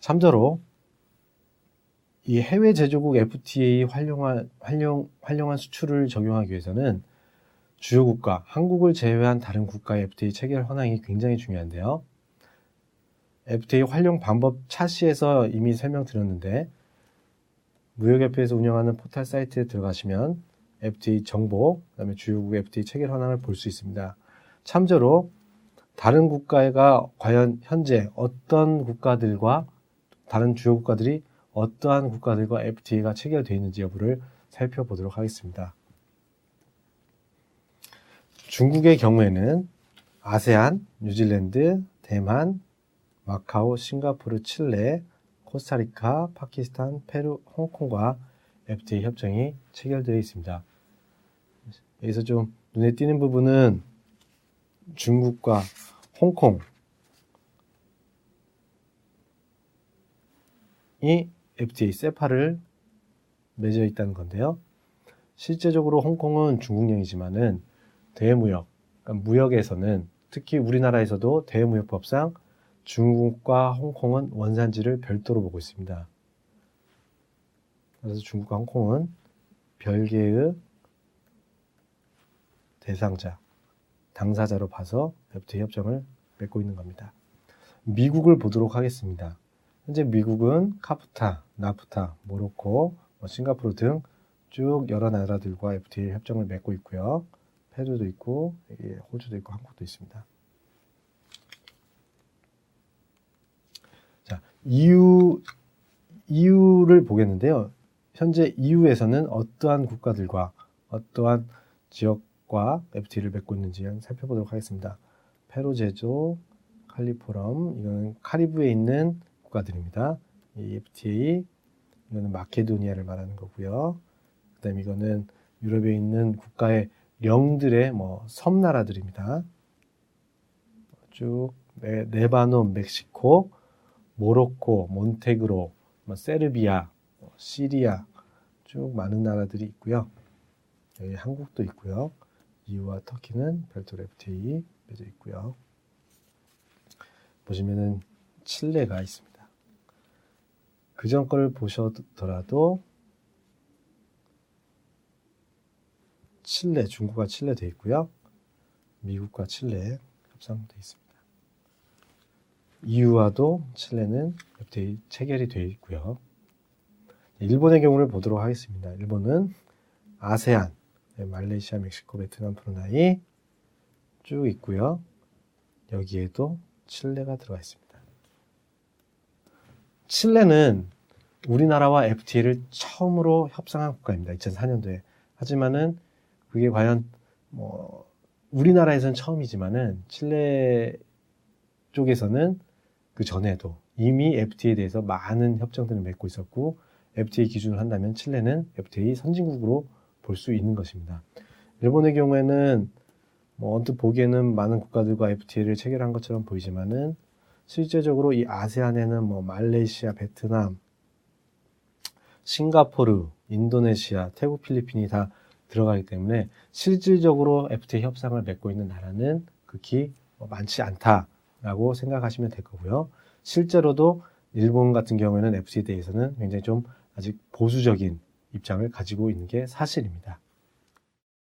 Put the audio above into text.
참조로 이 해외 제조국 FTA 활용한 활용 활용한 수출을 적용하기 위해서는 주요 국가, 한국을 제외한 다른 국가의 FTA 체결 현황이 굉장히 중요한데요. FTA 활용 방법 차시에서 이미 설명드렸는데 무역협회에서 운영하는 포털 사이트에 들어가시면 FTA 정보, 그다음에 주요국 FTA 체결 현황을 볼 수 있습니다. 참조로 다른 국가가 과연 현재 어떤 국가들과 다른 주요 국가들이 어떠한 국가들과 FTA가 체결되어 있는지 여부를 살펴보도록 하겠습니다. 중국의 경우에는 아세안, 뉴질랜드, 대만, 마카오, 싱가포르, 칠레, 코스타리카, 파키스탄, 페루, 홍콩과 FTA 협정이 체결되어 있습니다. 여기서 좀 눈에 띄는 부분은 중국과 홍콩 FTA 세파를 맺어 있다는 건데요. 실제적으로 홍콩은 중국령이지만은 대무역, 그러니까 무역에서는 특히 우리나라에서도 대무역법상 중국과 홍콩은 원산지를 별도로 보고 있습니다. 그래서 중국과 홍콩은 별개의 대상자, 당사자로 봐서 협정을 맺고 있는 겁니다. 미국을 보도록 하겠습니다. 현재 미국은 카프타, 나프타, 모로코, 뭐 싱가포르 등 쭉 여러 나라들과 FTA 협정을 맺고 있고요. 페루도 있고, 호주도 있고, 한국도 있습니다. 자, EU, EU를 보겠는데요. 현재 EU에서는 어떠한 국가들과 어떠한 지역과 FTA를 맺고 있는지 살펴보도록 하겠습니다. 페루 제조, 칼리포럼, 이거는 카리브에 있는 국가들입니다. 이 FTA, 이거는 마케도니아를 말하는 거고요. 그 다음에 이거는 유럽에 있는 국가의 영들의 뭐 섬나라들입니다. 쭉 네, 레바논, 멕시코, 모로코, 몬테그로, 뭐 세르비아, 뭐 시리아 쭉 많은 나라들이 있고요. 여기 한국도 있고요. EU와 터키는 별도로 FTA 맺어 있고요. 보시면은 칠레가 있습니다. 그 전 거를 보셔더라도 칠레, 중국과 칠레 돼 있고요. 미국과 칠레 협상돼 있습니다. EU와도 칠레는 FTA 체결이 되어 있고요. 일본의 경우를 보도록 하겠습니다. 일본은 아세안, 네, 말레이시아, 멕시코, 베트남, 브루나이 쭉 있고요. 여기에도 칠레가 들어가 있습니다. 칠레는 우리나라와 FTA를 처음으로 협상한 국가입니다. 2004년도에. 하지만은 그게 과연 뭐 우리나라에서는 처음이지만은 칠레 쪽에서는 그 전에도 이미 FTA에 대해서 많은 협정들을 맺고 있었고 FTA 기준을 한다면 칠레는 FTA 선진국으로 볼 수 있는 것입니다. 일본의 경우에는 뭐 언뜻 보기에는 많은 국가들과 FTA를 체결한 것처럼 보이지만은 실제적으로 이 아세안에는 뭐 말레이시아, 베트남, 싱가포르, 인도네시아, 태국, 필리핀이 다 들어가기 때문에 실질적으로 FTA 협상을 맺고 있는 나라는 극히 뭐 많지 않다라고 생각하시면 될 거고요. 실제로도 일본 같은 경우에는 FTA에 대해서는 굉장히 좀 아직 보수적인 입장을 가지고 있는 게 사실입니다.